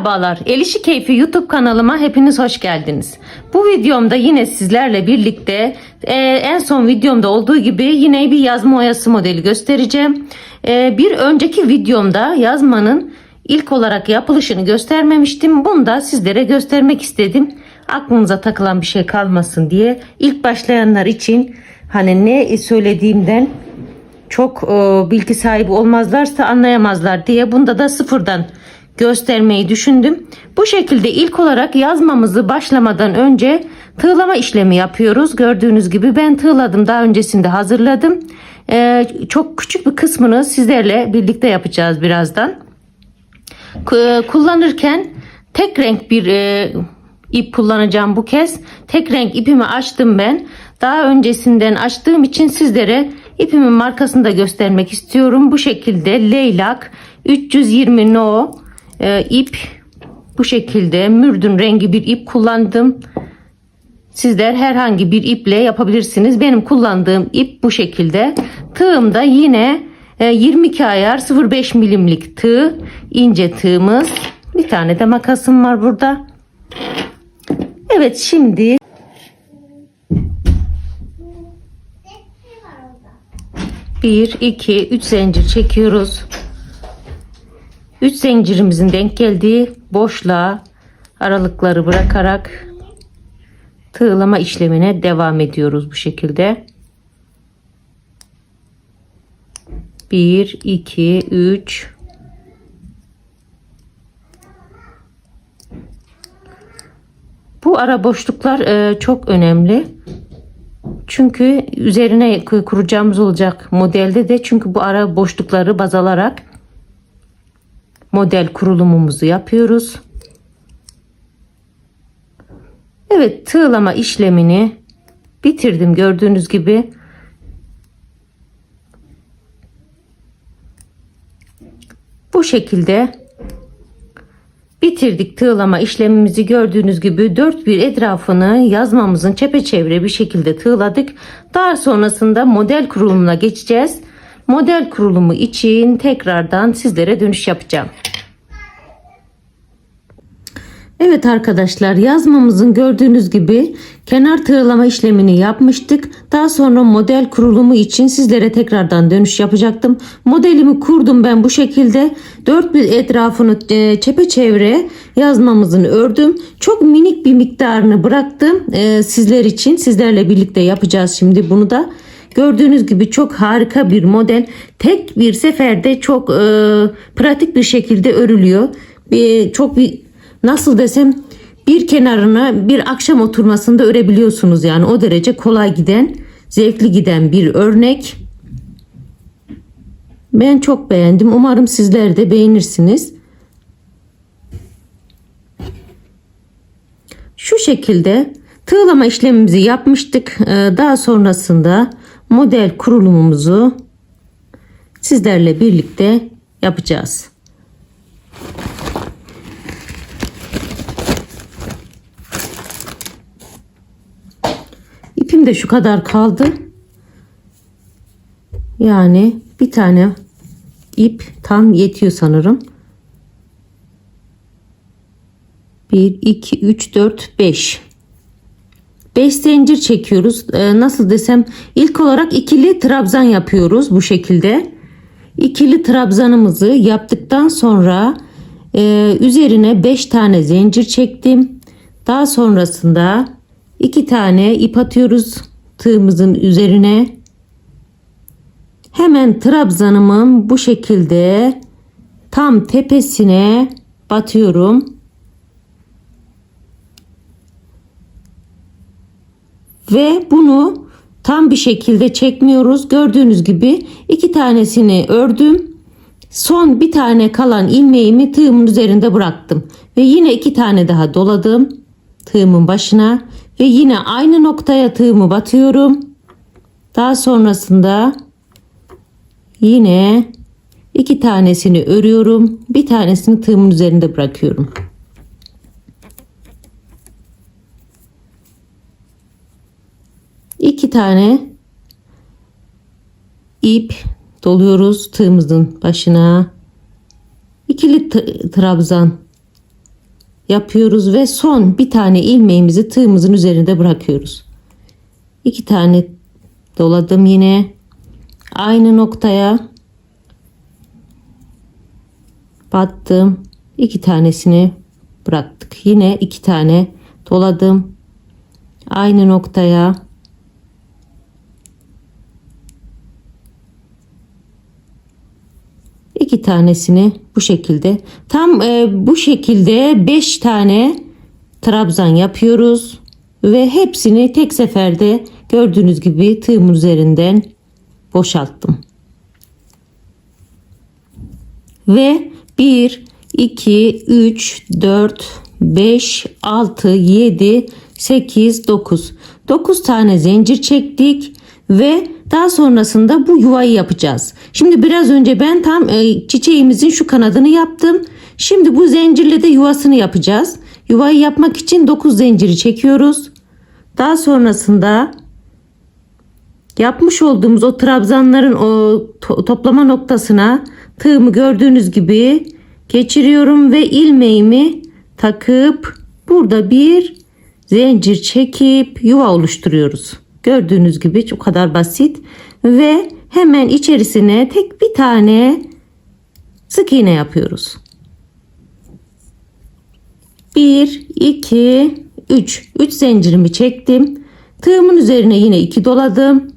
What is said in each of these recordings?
Merhabalar, Elişi Keyfi YouTube kanalıma hepiniz hoş geldiniz. Bu videomda yine sizlerle birlikte e, en son videomda olduğu gibi yine bir yazma oyası modeli göstereceğim. E, bir önceki videomda yazmanın ilk olarak yapılışını göstermemiştim. Bunu da sizlere göstermek istedim. Aklınıza takılan bir şey kalmasın diye. İlk başlayanlar için hani ne söylediğimden çok e, bilgi sahibi olmazlarsa anlayamazlar diye bunda da sıfırdan göstermeyi düşündüm. Bu şekilde ilk olarak yazmamızı başlamadan önce tığlama işlemi yapıyoruz. Gördüğünüz gibi ben tığladım daha öncesinde hazırladım. E, çok küçük bir kısmını sizlerle birlikte yapacağız birazdan. K- kullanırken tek renk bir e, ip kullanacağım bu kez. Tek renk ipimi açtım ben. Daha öncesinden açtığım için sizlere ipimin markasını da göstermek istiyorum. Bu şekilde leylak 320 no e, ip bu şekilde mürdün rengi bir ip kullandım. Sizler herhangi bir iple yapabilirsiniz. Benim kullandığım ip bu şekilde. Tığım da yine e, 22 ayar 0,5 milimlik tığ. ince tığımız. Bir tane de makasım var burada. Evet şimdi bir, iki, üç zincir çekiyoruz. Üç zincirimizin denk geldiği boşluğa aralıkları bırakarak tığlama işlemine devam ediyoruz bu şekilde. 1 2 3 Bu ara boşluklar e, çok önemli. Çünkü üzerine kuracağımız olacak modelde de çünkü bu ara boşlukları baz alarak model kurulumumuzu yapıyoruz. Evet tığlama işlemini bitirdim gördüğünüz gibi. Bu şekilde bitirdik tığlama işlemimizi gördüğünüz gibi dört bir etrafını yazmamızın çepeçevre bir şekilde tığladık. Daha sonrasında model kurulumuna geçeceğiz. Model kurulumu için tekrardan sizlere dönüş yapacağım. Evet arkadaşlar yazmamızın gördüğünüz gibi kenar tığlama işlemini yapmıştık. Daha sonra model kurulumu için sizlere tekrardan dönüş yapacaktım. Modelimi kurdum ben bu şekilde. Dört bir etrafını e, çepeçevre yazmamızın ördüm. Çok minik bir miktarını bıraktım e, sizler için. Sizlerle birlikte yapacağız şimdi bunu da. Gördüğünüz gibi çok harika bir model. Tek bir seferde çok e, pratik bir şekilde örülüyor. Bir, çok bir nasıl desem bir kenarını bir akşam oturmasında örebiliyorsunuz yani. O derece kolay giden zevkli giden bir örnek. Ben çok beğendim. Umarım sizler de beğenirsiniz. Şu şekilde tığlama işlemimizi yapmıştık. Ee, daha sonrasında model kurulumumuzu sizlerle birlikte yapacağız. İpim de şu kadar kaldı. Yani bir tane ip tam yetiyor sanırım. 1 2 3 4 5 5 zincir çekiyoruz. Ee, nasıl desem ilk olarak ikili trabzan yapıyoruz bu şekilde. İkili trabzanımızı yaptıktan sonra e, üzerine 5 tane zincir çektim. Daha sonrasında 2 tane ip atıyoruz tığımızın üzerine. Hemen trabzanımın bu şekilde tam tepesine batıyorum. Ve bunu tam bir şekilde çekmiyoruz. Gördüğünüz gibi iki tanesini ördüm. Son bir tane kalan ilmeğimi tığımın üzerinde bıraktım. Ve yine iki tane daha doladım tığımın başına. Ve yine aynı noktaya tığımı batıyorum. Daha sonrasında yine iki tanesini örüyorum. Bir tanesini tığımın üzerinde bırakıyorum. İki tane ip doluyoruz tığımızın başına ikili trabzan yapıyoruz ve son bir tane ilmeğimizi tığımızın üzerinde bırakıyoruz. İki tane doladım yine aynı noktaya battım. iki tanesini bıraktık. Yine iki tane doladım. Aynı noktaya iki tanesini bu şekilde tam e, bu şekilde 5 tane trabzan yapıyoruz ve hepsini tek seferde gördüğünüz gibi tığım üzerinden boşalttım. Ve 1 2 3 4 5 6 7 8 9 9 tane zincir çektik ve daha sonrasında bu yuvayı yapacağız. Şimdi biraz önce ben tam e, çiçeğimizin şu kanadını yaptım. Şimdi bu zincirle de yuvasını yapacağız. Yuvayı yapmak için 9 zinciri çekiyoruz. Daha sonrasında yapmış olduğumuz o trabzanların o to- toplama noktasına tığımı gördüğünüz gibi geçiriyorum ve ilmeğimi takıp burada bir zincir çekip yuva oluşturuyoruz. Gördüğünüz gibi çok kadar basit ve hemen içerisine tek bir tane sık iğne yapıyoruz. 1 2 3 3 zincirimi çektim. Tığımın üzerine yine 2 doladım.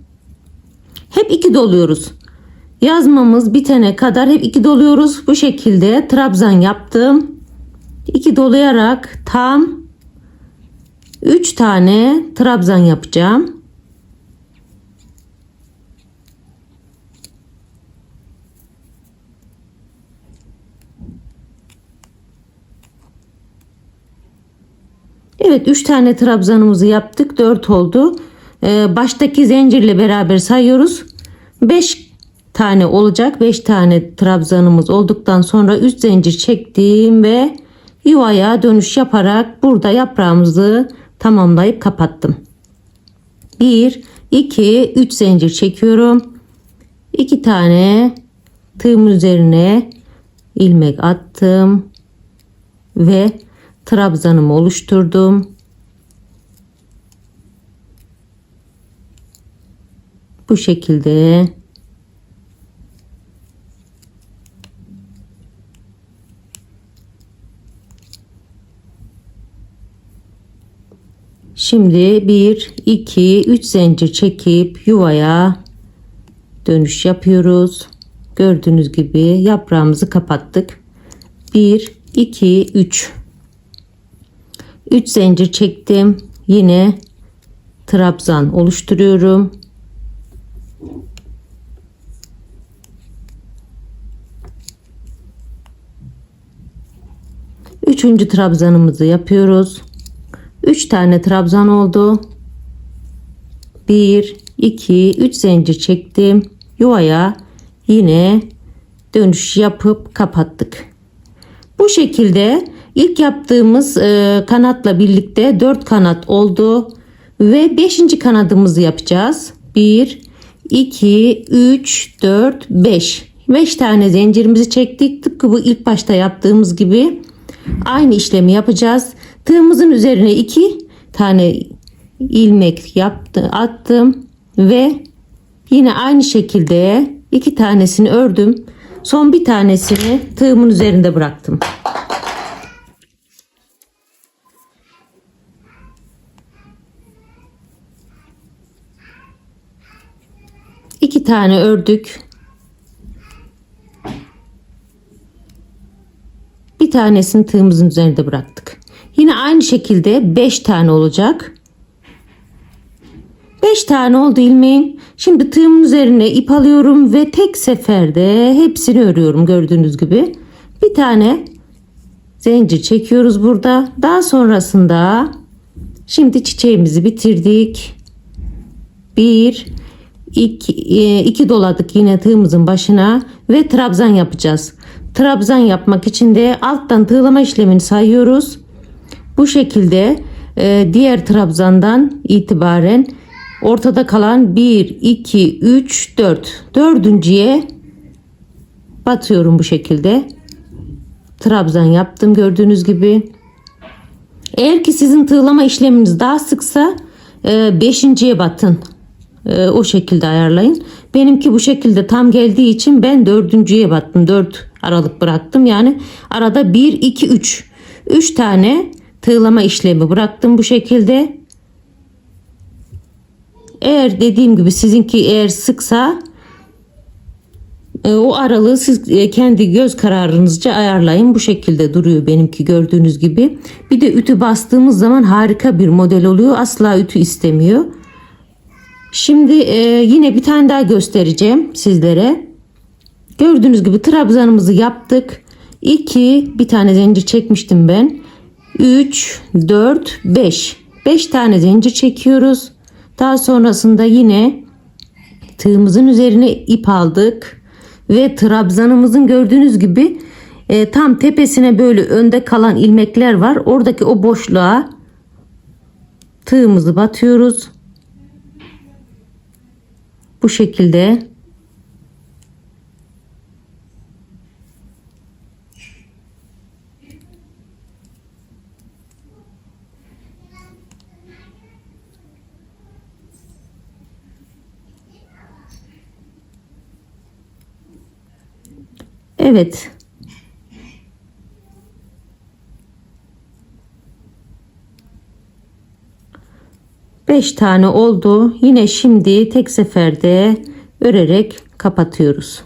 Hep 2 doluyoruz. Yazmamız bitene kadar hep 2 doluyoruz. Bu şekilde trabzan yaptım. 2 dolayarak tam 3 tane trabzan yapacağım. Evet 3 tane trabzanımızı yaptık. 4 oldu. Ee, baştaki zincirle beraber sayıyoruz. 5 tane olacak. 5 tane trabzanımız olduktan sonra 3 zincir çektim ve yuvaya dönüş yaparak burada yaprağımızı tamamlayıp kapattım. 1 2 3 zincir çekiyorum. 2 tane tığımın üzerine ilmek attım ve trabzanımı oluşturdum. Bu şekilde Şimdi 1 2 3 zincir çekip yuvaya dönüş yapıyoruz. Gördüğünüz gibi yaprağımızı kapattık. 1 2 3 3 zincir çektim. Yine trabzan oluşturuyorum. Üçüncü trabzanımızı yapıyoruz. 3 tane trabzan oldu. 1 2 3 zincir çektim. Yuvaya yine dönüş yapıp kapattık. Bu şekilde ilk yaptığımız e, kanatla birlikte 4 kanat oldu ve 5. kanadımızı yapacağız. 1 2 3 4 5 5 tane zincirimizi çektik. Tıpkı bu ilk başta yaptığımız gibi aynı işlemi yapacağız. Tığımızın üzerine 2 tane ilmek yaptı, attım ve yine aynı şekilde iki tanesini ördüm. Son bir tanesini tığımın üzerinde bıraktım. İki tane ördük. Bir tanesini tığımızın üzerinde bıraktık. Yine aynı şekilde 5 tane olacak. 5 tane oldu ilmeğin. Şimdi tığımın üzerine ip alıyorum ve tek seferde hepsini örüyorum gördüğünüz gibi. Bir tane zincir çekiyoruz burada. Daha sonrasında şimdi çiçeğimizi bitirdik. 1 2 2 doladık yine tığımızın başına ve trabzan yapacağız. Trabzan yapmak için de alttan tığlama işlemini sayıyoruz. Bu şekilde e, diğer trabzandan itibaren ortada kalan 1 2 3 4 dördüncüye batıyorum bu şekilde. Trabzan yaptım gördüğünüz gibi. Eğer ki sizin tığlama işleminiz daha sıksa e, beşinciye batın. E, o şekilde ayarlayın. Benimki bu şekilde tam geldiği için ben dördüncüye battım. Dört aralık bıraktım. Yani arada bir, iki, üç. Üç tane tığlama işlemi bıraktım bu şekilde. Eğer dediğim gibi sizinki eğer sıksa e, o aralığı siz e, kendi göz kararınızca ayarlayın. Bu şekilde duruyor benimki gördüğünüz gibi. Bir de ütü bastığımız zaman harika bir model oluyor. Asla ütü istemiyor. Şimdi e, yine bir tane daha göstereceğim sizlere. Gördüğünüz gibi trabzanımızı yaptık. 2 bir tane zincir çekmiştim ben. 3 4 5 5 tane zincir çekiyoruz. Daha sonrasında yine tığımızın üzerine ip aldık ve trabzanımızın gördüğünüz gibi e, tam tepesine böyle önde kalan ilmekler var. Oradaki o boşluğa tığımızı batıyoruz. Bu şekilde Evet. Beş tane oldu. Yine şimdi tek seferde örerek kapatıyoruz.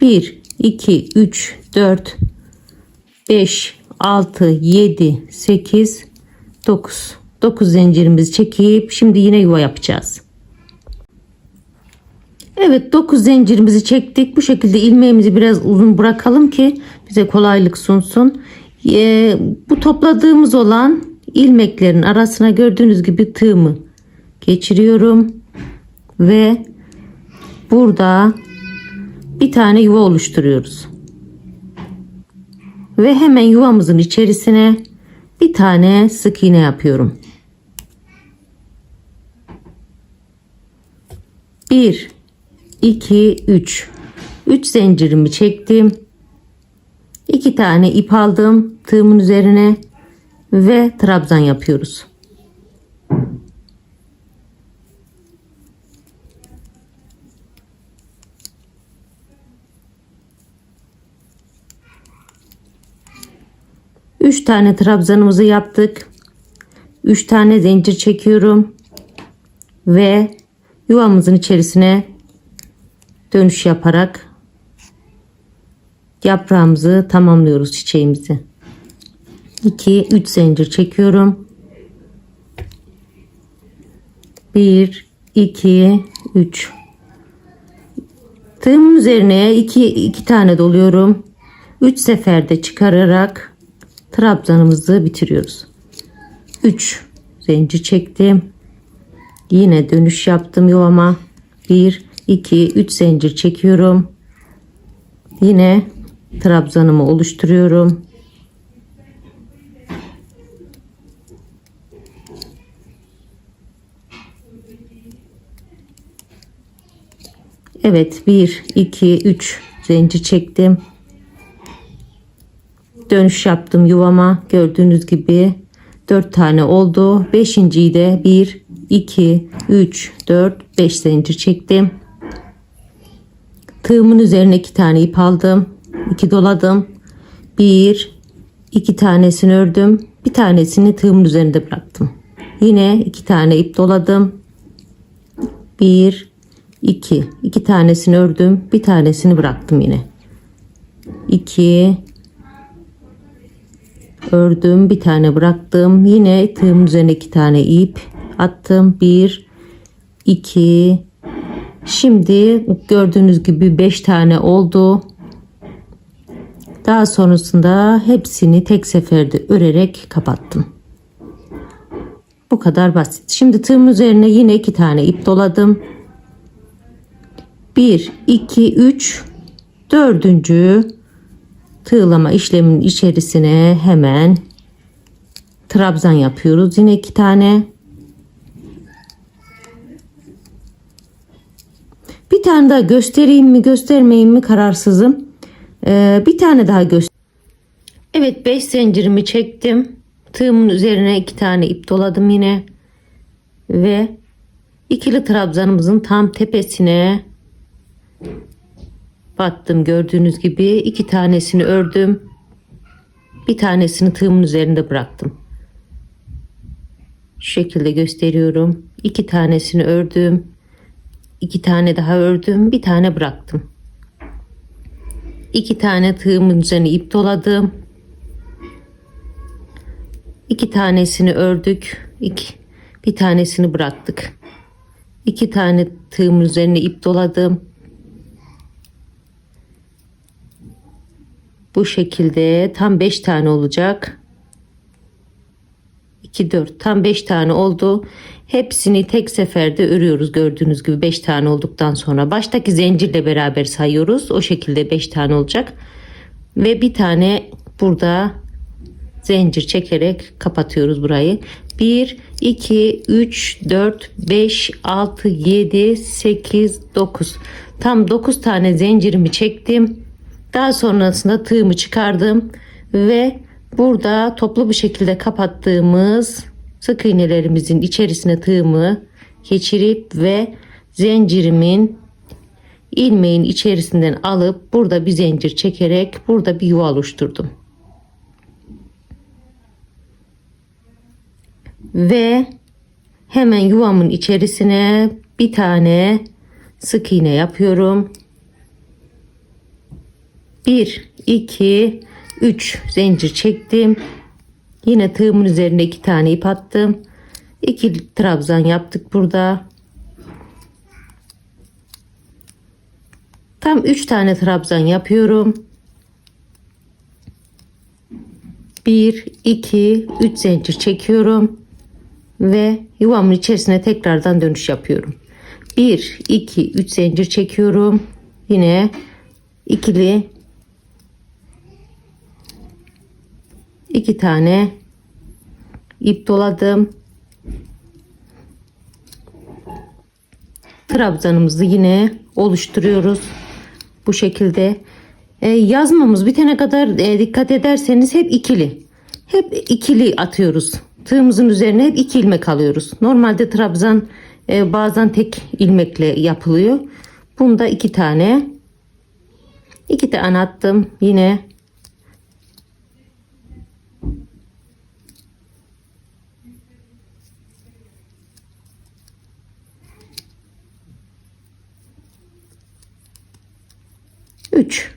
1 2 3 4 5 6 7 8 9 9 zincirimizi çekip şimdi yine yuva yapacağız. Evet 9 zincirimizi çektik. Bu şekilde ilmeğimizi biraz uzun bırakalım ki bize kolaylık sunsun. Ee, bu topladığımız olan ilmeklerin arasına gördüğünüz gibi tığımı geçiriyorum. Ve burada bir tane yuva oluşturuyoruz. Ve hemen yuvamızın içerisine bir tane sık iğne yapıyorum. Bir 2 3 3 zincirimi çektim 2 tane ip aldım tığımın üzerine ve trabzan yapıyoruz Üç tane trabzanımızı yaptık. Üç tane zincir çekiyorum. Ve yuvamızın içerisine dönüş yaparak yaprağımızı tamamlıyoruz çiçeğimizi. 2 3 zincir çekiyorum. 1 2 3 Tığımın üzerine 2 2 tane doluyorum. 3 seferde çıkararak trabzanımızı bitiriyoruz. 3 zincir çektim. Yine dönüş yaptım yuvama. 1 2 3 zincir çekiyorum. Yine trabzanımı oluşturuyorum. Evet 1 2 3 zincir çektim. Dönüş yaptım yuvama. Gördüğünüz gibi 4 tane oldu. 5.yi de 1 2 3 4 5 zincir çektim. Tığımın üzerine iki tane ip aldım. iki doladım. Bir, iki tanesini ördüm. Bir tanesini tığımın üzerinde bıraktım. Yine iki tane ip doladım. Bir, iki. iki tanesini ördüm. Bir tanesini bıraktım yine. İki, ördüm. Bir tane bıraktım. Yine tığımın üzerine iki tane ip attım. Bir, iki, Şimdi gördüğünüz gibi 5 tane oldu. Daha sonrasında hepsini tek seferde örerek kapattım. Bu kadar basit. Şimdi tığım üzerine yine iki tane ip doladım. 1, 2, 3, dördüncü tığlama işleminin içerisine hemen trabzan yapıyoruz. Yine iki tane. Bir tane daha göstereyim mi göstermeyeyim mi kararsızım. Ee, bir tane daha göster. Evet 5 zincirimi çektim. Tığımın üzerine iki tane ip doladım yine. Ve ikili trabzanımızın tam tepesine battım gördüğünüz gibi iki tanesini ördüm. Bir tanesini tığımın üzerinde bıraktım. Şu şekilde gösteriyorum. İki tanesini ördüm. iki tane daha ördüm. Bir tane bıraktım. İki tane tığımın üzerine ip doladım. İki tanesini ördük. İki, bir tanesini bıraktık. İki tane tığımın üzerine ip doladım. Bu şekilde tam 5 tane olacak. 2 4 tam 5 tane oldu. Hepsini tek seferde örüyoruz gördüğünüz gibi 5 tane olduktan sonra baştaki zincirle beraber sayıyoruz. O şekilde 5 tane olacak. Ve bir tane burada zincir çekerek kapatıyoruz burayı. 1 2 3 4 5 6 7 8 9 tam 9 tane zincirimi çektim. Daha sonrasında tığımı çıkardım ve burada toplu bir şekilde kapattığımız sık iğnelerimizin içerisine tığımı geçirip ve zincirimin ilmeğin içerisinden alıp burada bir zincir çekerek burada bir yuva oluşturdum. Ve hemen yuvamın içerisine bir tane sık iğne yapıyorum. 1 2 3 zincir çektim. Yine tığımın üzerine iki tane ip attım. 2 trabzan yaptık burada. Tam 3 tane trabzan yapıyorum. 1 2 3 zincir çekiyorum ve yuvamın içerisine tekrardan dönüş yapıyorum. 1 2 3 zincir çekiyorum. Yine ikili iki tane ip doladım. Trabzanımızı yine oluşturuyoruz. Bu şekilde e, yazmamız bitene kadar e, dikkat ederseniz hep ikili. Hep ikili atıyoruz. Tığımızın üzerine hep iki ilmek alıyoruz. Normalde trabzan e, bazen tek ilmekle yapılıyor. Bunda iki tane. iki tane attım. Yine Üç.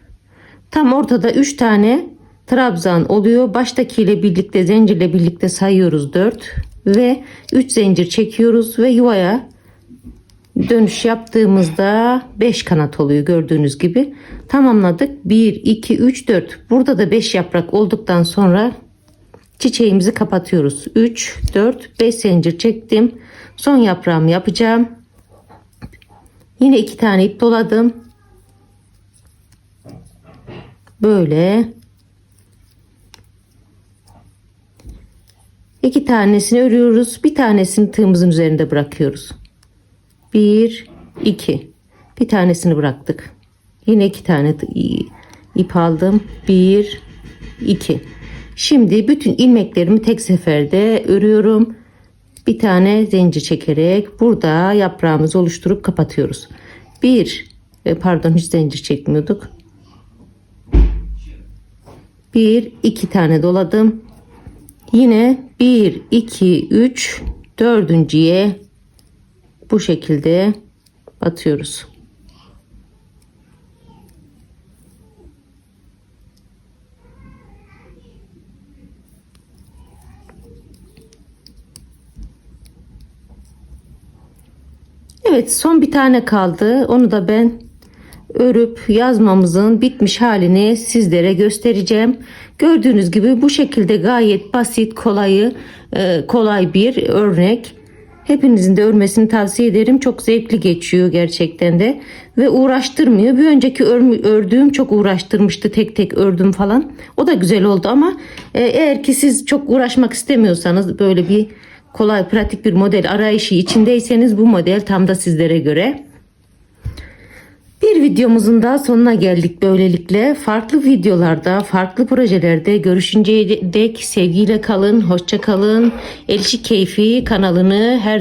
Tam ortada üç tane trabzan oluyor. Baştakiyle birlikte zincirle birlikte sayıyoruz 4 ve 3 zincir çekiyoruz ve yuvaya dönüş yaptığımızda 5 kanat oluyor gördüğünüz gibi. Tamamladık. 1 2 3 4. Burada da 5 yaprak olduktan sonra çiçeğimizi kapatıyoruz. 3 4 5 zincir çektim. Son yaprağımı yapacağım. Yine iki tane ip doladım. Böyle iki tanesini örüyoruz. Bir tanesini tığımızın üzerinde bırakıyoruz. Bir, iki. Bir tanesini bıraktık. Yine iki tane ip aldım. Bir, iki. Şimdi bütün ilmeklerimi tek seferde örüyorum. Bir tane zincir çekerek burada yaprağımızı oluşturup kapatıyoruz. Bir, e, pardon hiç zincir çekmiyorduk. Bir, iki tane doladım. Yine 1, 2, 3, dördüncüye bu şekilde batıyoruz. Evet son bir tane kaldı. Onu da ben örüp yazmamızın bitmiş halini sizlere göstereceğim. Gördüğünüz gibi bu şekilde gayet basit, kolayı, e, kolay bir örnek. Hepinizin de örmesini tavsiye ederim. Çok zevkli geçiyor gerçekten de ve uğraştırmıyor. Bir önceki ördüğüm çok uğraştırmıştı. Tek tek ördüm falan. O da güzel oldu ama e, eğer ki siz çok uğraşmak istemiyorsanız böyle bir kolay pratik bir model arayışı içindeyseniz bu model tam da sizlere göre. Bir videomuzun da sonuna geldik böylelikle. Farklı videolarda, farklı projelerde görüşünceye dek sevgiyle kalın, hoşça kalın. Elçi Keyfi kanalını her